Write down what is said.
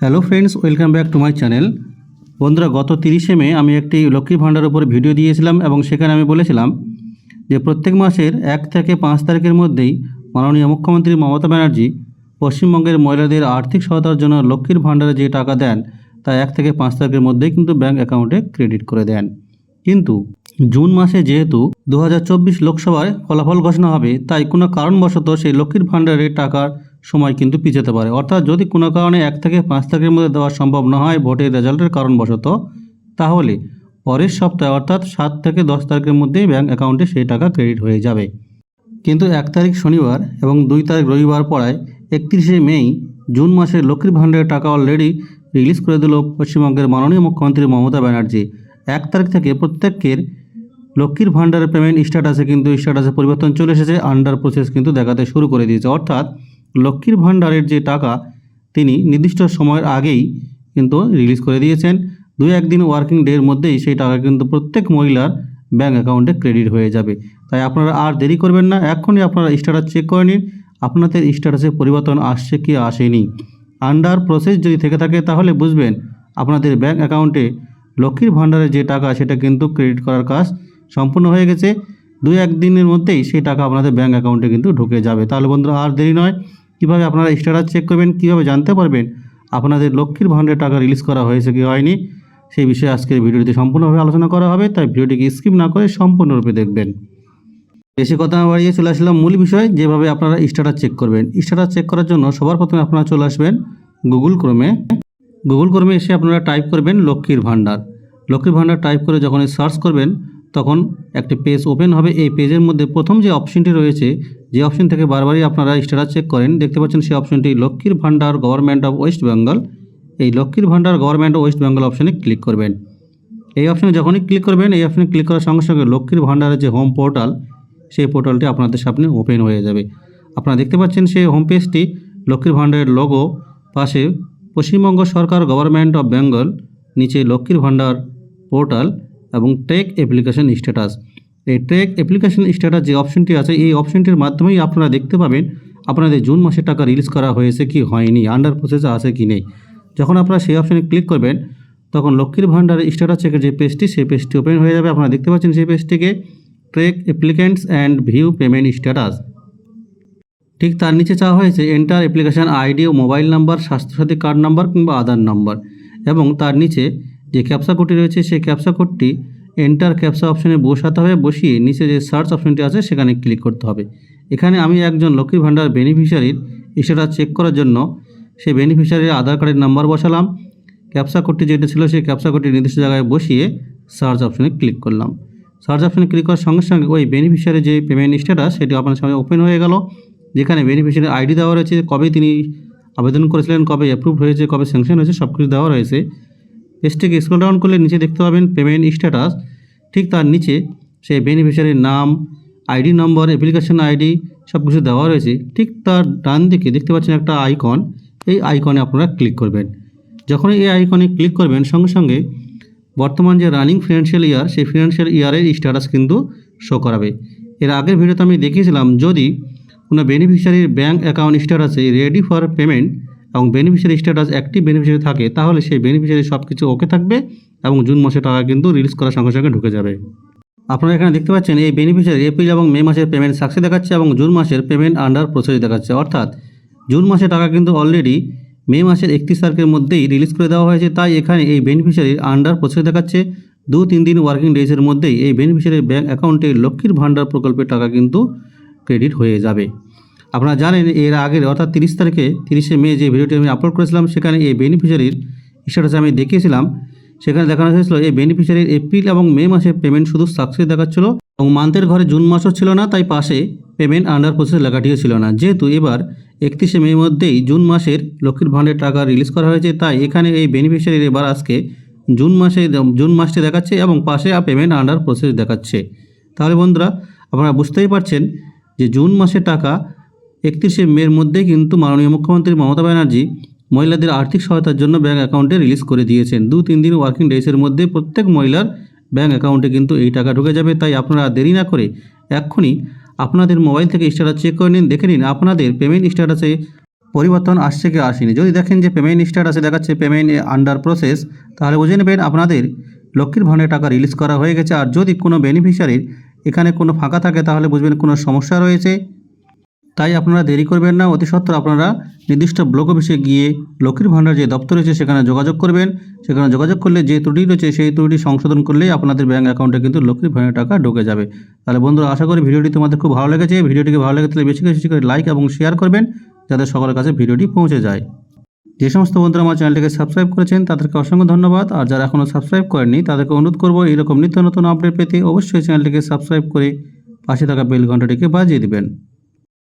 Hello friends welcome back to my channel বন্ধুরা, গত তিরিশে মে আমি একটি লক্ষ্মী ভাণ্ডার উপর ভিডিও দিয়েছিলাম এবং সেখানে আমি বলেছিলাম যে প্রত্যেক মাসের এক থেকে পাঁচ তারিখের মধ্যেই মাননীয় মুখ্যমন্ত্রী মমতা ব্যানার্জি পশ্চিমবঙ্গের মহিলাদের আর্থিক সহায়তার জন্য লক্ষ্মীর ভাণ্ডারে যে টাকা দেন, তা এক থেকে পাঁচ তারিখের মধ্যেই কিন্তু ব্যাংক অ্যাকাউন্টে ক্রেডিট করে দেন। কিন্তু জুন মাসে যেহেতু দু লোকসভার ফলাফল ঘোষণা হবে, তাই কোনো কারণবশত সেই লক্ষ্মীর ভাণ্ডারের টাকার সময় কিন্তু পিছাতে পারে। অর্থাৎ যদি কোনো কারণে এক থেকে পাঁচ তারিখের মধ্যে দেওয়া সম্ভব না হয় ভোটের রেজাল্টের কারণবশত, তাহলে পরের সপ্তাহে অর্থাৎ সাত থেকে দশ তারিখের মধ্যেই ব্যাঙ্ক অ্যাকাউন্টে সেই টাকা ক্রেডিট হয়ে যাবে। কিন্তু এক তারিখ শনিবার এবং দুই তারিখ রবিবার পড়ায় একত্রিশে মেই জুন মাসের লক্ষ্মীর ভাণ্ডারের টাকা অলরেডি রিলিজ করে দিল পশ্চিমবঙ্গের মাননীয় মুখ্যমন্ত্রী মমতা ব্যানার্জি। এক তারিখ থেকে প্রত্যেকের লক্ষ্মীর ভাণ্ডারের পেমেন্ট স্ট্যাটাসে কিন্তু স্ট্যাটাসে পরিবর্তন চলে এসেছে। আন্ডার প্রসেস কিন্তু দেখাতে শুরু করে দিয়েছে। অর্থাৎ লক্ষ্মীর ভাণ্ডারের যে টাকা, তিনি নির্দিষ্ট সময়ের আগেই কিন্তু রিলিজ করে দিয়েছেন। দুই একদিন ওয়ার্কিং ডের মধ্যেই সেই টাকা কিন্তু প্রত্যেক মহিলার ব্যাঙ্ক অ্যাকাউন্টে ক্রেডিট হয়ে যাবে। তাই আপনারা আর দেরি করবেন না এখনই আপনারা স্ট্যাটাস চেক করে নিন। আপনাদের স্ট্যাটাসে পরিবর্তন আসছে কি আসেনি? আন্ডার প্রসেস যদি থেকে থাকে তাহলে বুঝবেন, আপনাদের ব্যাঙ্ক অ্যাকাউন্টে লক্ষ্মীর ভাণ্ডারের যে টাকা, সেটা কিন্তু ক্রেডিট করার কাজ সম্পূর্ণ হয়ে গেছে। দুই একদিনের মধ্যেই সেই টাকা আপনাদের ব্যাঙ্ক অ্যাকাউন্টে কিন্তু ঢুকে যাবে। তাহলে বন্ধুরা, আর দেরি নয়, কীভাবে আপনারা স্ট্যাটাস চেক করবেন, কীভাবে জানতে পারবেন আপনাদের লক্ষ্মীর ভাণ্ডারের টাকা রিলিজ করা হয়েছে কি হয়নি, সেই বিষয়ে আজকের ভিডিওটিতে সম্পূর্ণভাবে আলোচনা করা হবে, তাই ভিডিওটিকে স্কিপ না করে সম্পূর্ণরূপে দেখবেন। বেশি কথা বাড়িয়ে চলে আসলাম মূল বিষয়, যেভাবে আপনারা স্ট্যাটাস চেক করবেন। স্ট্যাটাস চেক করার জন্য সবার প্রথমে আপনারা চলে আসবেন গুগল ক্রোমে গুগল ক্রোমে এসে আপনারা টাইপ করবেন লক্ষ্মীর ভাণ্ডার। লক্ষ্মীর ভাণ্ডার টাইপ করে যখন সার্চ করবেন তখন একটি পেজ ওপেন হবে। এই পেজের মধ্যে প্রথম যে অপশনটি রয়েছে, যে অপশন থেকে বারবারই আপনারা স্ট্যাটাস চেক করেন, দেখতে পাচ্ছেন সেই অপশনটি লক্ষ্মীর ভাণ্ডার গভর্নমেন্ট অফ ওয়েস্ট বেঙ্গল এই লক্ষ্মীর ভাণ্ডার গভর্নমেন্ট অফ ওয়েস্ট বেঙ্গল অপশনে ক্লিক করবেন। এই অপশনে যখনই ক্লিক করবেন, এই অপশনে ক্লিক করার সঙ্গে সঙ্গে লক্ষ্মীর ভাণ্ডারের যে হোম পোর্টাল সেই পোর্টালটি আপনাদের সামনে ওপেন হয়ে যাবে। আপনারা দেখতে পাচ্ছেন সেই হোম পেজটি লক্ষ্মীর ভাণ্ডারের লোগো পাশে পশ্চিমবঙ্গ সরকার গভর্নমেন্ট অফ বেঙ্গল নিচে লক্ষ্মীর ভাণ্ডার পোর্টাল এবং ট্রেক অ্যাপ্লিকেশন স্ট্যাটাস এই ট্রেক অ্যাপ্লিকেশন স্ট্যাটাস যে অপশনটি আছে, এই অপশনটির মাধ্যমেই আপনারা দেখতে পাবেন আপনাদের জুন মাসের টাকা রিলিজ করা হয়েছে কি হয়নি আন্ডার প্রসেসে আছে কি নেই। যখন আপনারা সেই অপশনে ক্লিক করবেন, তখন লক্ষ্মীর ভাণ্ডারের স্ট্যাটাস চেকের যে পেজটি সেই পেজটি ওপেন হয়ে যাবে। আপনারা দেখতে পাচ্ছেন সেই পেজটিকে track applicants and view payment status ঠিক তার নিচে চাওয়া হয়েছে এন্টার অ্যাপ্লিকেশান আইডি ও mobile number Swasthyasathi card number কিংবা আধার নাম্বার এবং তার নিচে যে ক্যাপসা কোডটি রয়েছে, সেই ক্যাপসা কোডটি এন্টার ক্যাপসা অপশনে বসাতে হবে। বসিয়ে নিচে যে সার্চ অপশনটি আছে, সেখানে ক্লিক করতে হবে। এখানে আমি একজন লক্ষ্মীর ভাণ্ডার বেনিফিশিয়ারির স্ট্যাটাস চেক করার জন্য সেই বেনিফিশিয়ারির আধার কার্ডের নাম্বার বসালাম। ক্যাপসা কোডটি যেটা ছিল, সেই ক্যাপসা কোডটি নির্দিষ্ট জায়গায় বসিয়ে সার্চ অপশনে ক্লিক করলাম। সার্চ অপশনে ক্লিক করার সঙ্গে সঙ্গে ওই বেনিফিশিয়ারি যে পেমেন্ট স্ট্যাটাস সেটি আপনার সামনে ওপেন হয়ে গেল। যেখানে বেনিফিশিয়ারি আইডি দেওয়া রয়েছে, কবে তিনি আবেদন করেছিলেন, কবে অ্যাপ্রুভ হয়েছে, কবে স্যাংশন হয়েছে সব কিছু দেওয়া রয়েছে। পেজটিকে স্ক্রল ডাউন করলে নিচে দেখতে পাবেন পেমেন্ট স্ট্যাটাস। ঠিক তার নিচে সেই বেনিফিশিয়ারির নাম আইডি নম্বর অ্যাপ্লিকেশন আইডি সব কিছু দেওয়া রয়েছে। ঠিক তার ডান দিকে দেখতে পাচ্ছেন একটা আইকন এই আইকনে আপনারা ক্লিক করবেন। যখনই এই আইকনে ক্লিক করবেন, সঙ্গে সঙ্গে বর্তমান যে রানিং ফিনান্সিয়াল ইয়ার সেই ফিনান্সিয়াল ইয়ারের স্ট্যাটাস কিন্তু শো করাবে। এর আগের ভিডিওতে আমি দেখিয়েছিলাম, যদি কোনো বেনিফিশিয়ারির ব্যাঙ্ক অ্যাকাউন্ট স্ট্যাটাসে রেডি ফর পেমেন্ট এবং বেনিফিশিয়ারি স্ট্যাটাস অ্যাক্টিভ বেনিফিশিয়ারি থাকে, তাহলে সেই বেনিফিশিয়ারি সব কিছু ওকে থাকবে এবং জুন মাসে টাকা কিন্তু রিলিজ করার সঙ্গে সঙ্গে ঢুকে যাবে। আপনারা এখানে দেখতে পাচ্ছেন এই বেনিফিশিয়ারি এপ্রিল এবং মে মাসের পেমেন্ট সাকসেস দেখাচ্ছে এবং জুন মাসের পেমেন্ট আন্ডার প্রসেস দেখাচ্ছে। অর্থাৎ জুন মাসে টাকা কিন্তু অলরেডি মে মাসের একত্রিশ তারিখের মধ্যেই রিলিজ করে দেওয়া হয়েছে, তাই এখানে এই বেনিফিশিয়ারির আন্ডার প্রসেস দেখাচ্ছে। দু তিন দিন ওয়ার্কিং ডেজের মধ্যেই এই বেনিফিশিয়ারির ব্যাঙ্ক অ্যাকাউন্টে লক্ষ্মীর ভাণ্ডার প্রকল্পের টাকা কিন্তু ক্রেডিট হয়ে যাবে। আপনারা জানেন এর আগের, অর্থাৎ তিরিশ তারিখে, তিরিশে মে যে ভিডিওটি আমি আপলোড করেছিলাম, সেখানে এই বেনিফিশিয়ারির স্ট্যাটাস আমি দেখিয়েছিলাম। সেখানে দেখানো হয়েছিল, এই বেনিফিশিয়ারির এপ্রিল এবং মে মাসে পেমেন্ট শুধু সাকসেস দেখাচ্ছিল এবং মান্থের ঘরে জুন মাসও ছিল না, তাই পাশে পেমেন্ট আন্ডার প্রসেস লেখাটিও ছিল না। যেহেতু এবার একত্রিশে মে মধ্যেই জুন মাসের লক্ষ্মীর ভাণ্ডের টাকা রিলিজ করা হয়েছে, তাই এখানে এই বেনিফিশিয়ারির এবার আজকে জুন মাসে জুন মাসটি দেখাচ্ছে এবং পাশে পেমেন্ট আন্ডার প্রসেস দেখাচ্ছে। তাহলে বন্ধুরা, আপনারা বুঝতেই পারছেন যে জুন মাসের টাকা একত্রিশে মের মধ্যে কিন্তু মাননীয় মুখ্যমন্ত্রী মমতা ব্যানার্জি মহিলাদের আর্থিক সহায়তার জন্য ব্যাঙ্ক অ্যাকাউন্টে রিলিজ করে দিয়েছেন। দু তিন দিন ওয়ার্কিং ডেজের মধ্যে প্রত্যেক মহিলার ব্যাঙ্ক অ্যাকাউন্টে কিন্তু এই টাকা ঢুকে যাবে। তাই আপনারা দেরি না করে এক্ষুনি আপনাদের মোবাইল থেকে স্ট্যাটাস চেক করে নিন। দেখে নিন আপনাদের পেমেন্ট স্ট্যাটাসে পরিবর্তন আসছে কি আসেনি। যদি দেখেন যে পেমেন্ট স্ট্যাটাসে দেখাচ্ছে পেমেন্ট আন্ডার প্রসেস তাহলে বুঝে নেবেন আপনাদের লক্ষ্মীর ভাণ্ডারের টাকা রিলিজ করা হয়ে গেছে। আর যদি কোনো বেনিফিশিয়ারির এখানে কোনো ফাঁকা থাকে, তাহলে বুঝবেন কোনো সমস্যা রয়েছে। তাই আপনারা দেরি করবেন না, অতি সত্বর আপনারা নির্দিষ্ট ব্লক অফিসে গিয়ে লক্ষ্মীর ভাণ্ডার যে দপ্তর রয়েছে সেখানে যোগাযোগ করবেন। সেখানে যোগাযোগ করলে যে ত্রুটি রয়েছে সেই ত্রুটি সংশোধন করলেই আপনাদের ব্যাঙ্ক অ্যাকাউন্টে কিন্তু লক্ষ্মীর ভাণ্ডার টাকা ঢুকে যাবে। তাহলে বন্ধুরা, আশা করি ভিডিওটি তোমাদের খুব ভালো লেগেছে। ভিডিওটিকে ভালো লেগে তাহলে বেশি বেশি করে লাইক এবং শেয়ার করবেন, যাতে সকলের কাছে ভিডিওটি পৌঁছে যায়। যে সমস্ত বন্ধুরা আমার চ্যানেলটিকে সাবস্ক্রাইব করেছেন, তাদেরকে অসংখ্য ধন্যবাদ। আর যারা এখনও সাবস্ক্রাইব করেনি তাদেরকে অনুরোধ করব এরকম নিত্য নতুন আপডেট পেতে অবশ্যই চ্যানেলটিকে সাবস্ক্রাইব করে পাশে থাকা বেল ঘন্টাটিকে বাজিয়ে দিবেন।